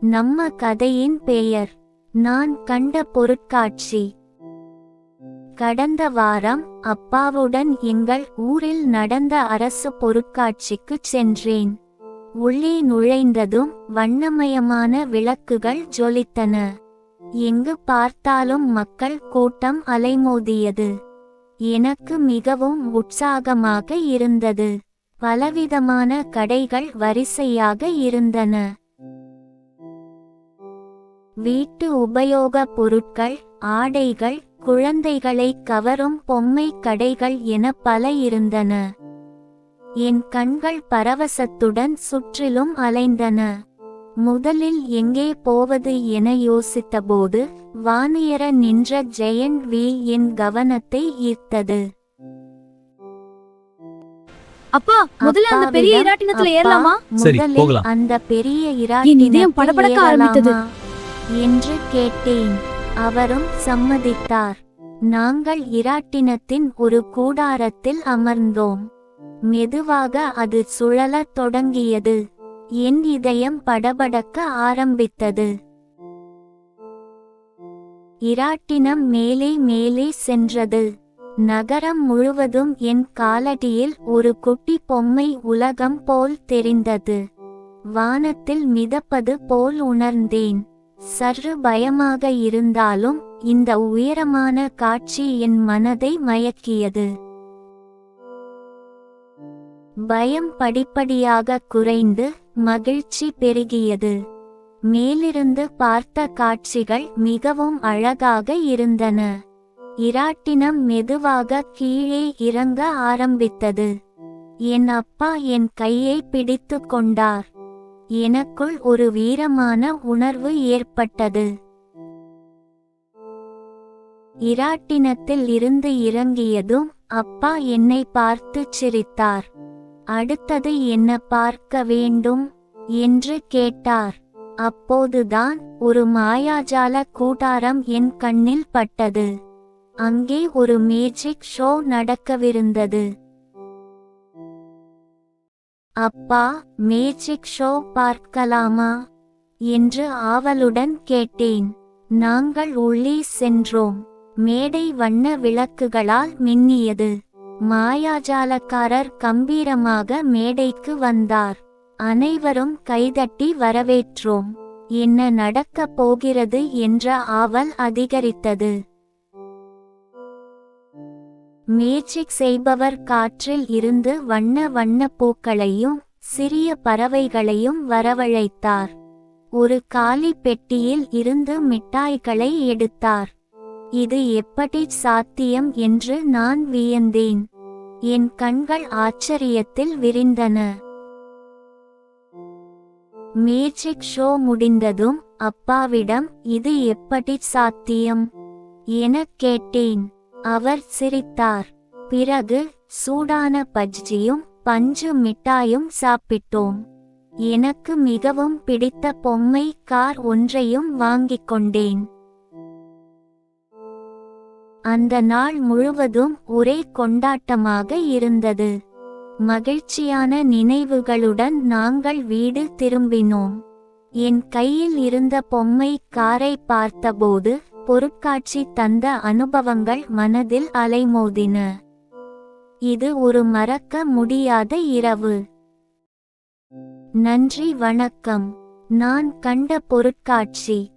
நம்ம கதையின் பெயர் நான் கண்ட பொருட்காட்சி. கடந்த வாரம் அப்பாவுடன் எங்கள் ஊரில் நடந்த அரசு பொருட்காட்சிக்கு சென்றேன். உள்ளே நுழைந்ததும் வண்ணமயமான விளக்குகள் ஜொலித்தன. எங்கு பார்த்தாலும் மக்கள் கூட்டம் அலைமோதியது. எனக்கு மிகவும் உற்சாகமாக இருந்தது. பலவிதமான கடைகள் வரிசையாக இருந்தன. வீட்டு உபயோகப் பொருட்கள் ஆடைகள் குழந்தைகளை கவரும் பொம்மை கடைகள் என பல இருந்தன என் கண்கள் பரவசத்துடன் சுற்றிலும் அலைந்தன முதலில் எங்கே போவது என யோசித்தபோது வானியர நின்ற ஜெயண்ட் வீல் என் கவனத்தை ஈர்த்தது அப்பா முதல்ல அந்த பெரிய இராட்டினத்துல "அப்பா, ஏறலாமா முதலில் போகலாம்." அந்த பெரிய இராட்டினத்தில் படபடக்க ஆரம்பித்தது. ஏறலாமா?" என்று கேட்டேன். அவரும் சம்மதித்தார். நாங்கள் இராட்டினத்தின் ஒரு கூடாரத்தில் அமர்ந்தோம். மெதுவாக அது சுழலத் தொடங்கியது. என் இதயம் படபடக்க ஆரம்பித்தது. இராட்டினம் மேலே மேலே சென்றது. நகரம் முழுவதும் என் காலடியில் ஒரு குட்டி பொம்மை உலகம் போல் தெரிந்தது. வானத்தில் மிதப்பது போல் உணர்ந்தேன். சற்று பயமாக இருந்தாலும் இந்த உயரமான காட்சி என் மனதை மயக்கியது. பயம் படிப்படியாக குறைந்து மகிழ்ச்சி பெருகியது. மேலிருந்து பார்த்த காட்சிகள் மிகவும் அழகாக இருந்தன. இராட்டினம் மெதுவாக கீழே இறங்க ஆரம்பித்தது. என் அப்பா என் கையை பிடித்து கொண்டார். எனக்குள் ஒரு வீரமான உணர்வு ஏற்பட்டது. இராட்டினத்தில் இருந்து இறங்கியதும் அப்பா என்னை பார்த்து சிரித்தார். அடுத்தது என்ன பார்க்க வேண்டும்? என்று கேட்டார். அப்போதுதான் ஒரு மாயாஜால கூடாரம் என் கண்ணில் பட்டது. அங்கே ஒரு மேஜிக் ஷோ நடக்கவிருந்தது. அப்பா மேஜிக் ஷோ பார்க்கலாமா? என்று ஆவலுடன் கேட்டேன். நாங்கள் உள்ளே சென்றோம். மேடை வண்ண விளக்குகளால் மின்னியது. மாயாஜாலக்காரர் கம்பீரமாக மேடைக்கு வந்தார். அனைவரும் கைதட்டி வரவேற்றோம். என்ன நடக்கப் போகிறது என்ற ஆவல் அதிகரித்தது. மேஜிக் செய்பவர் காற்றில் இருந்து வண்ண வண்ண பூக்களையும் சிறிய பறவைகளையும் வரவழைத்தார். ஒரு காலி பெட்டியில் இருந்து மிட்டாய்களை எடுத்தார். இது எப்படி சாத்தியம் என்று நான் வியந்தேன். என் கண்கள் ஆச்சரியத்தில் விரிந்தன. மேஜிக் ஷோ முடிந்ததும் அப்பாவிடம் இது எப்படி சாத்தியம் எனக் கேட்டேன். அவர் சிரித்தார். பிறகு சூடான பஜ்ஜியும் பஞ்சு மிட்டாயும் சாப்பிட்டோம். எனக்கு மிகவும் பிடித்த பொம்மை கார் ஒன்றையும் வாங்கிக் கொண்டேன். அந்த நாள் முழுவதும் ஒரே கொண்டாட்டமாக இருந்தது. மகிழ்ச்சியான நினைவுகளுடன் நாங்கள் வீடு திரும்பினோம். என் கையில் இருந்த பொம்மை காரை பார்த்தபோது பொருட்காட்சி தந்த அனுபவங்கள் மனதில் அலைமோதின. இது ஒரு மறக்க முடியாத இரவு. நன்றி வணக்கம். நான் கண்ட பொருட்காட்சி.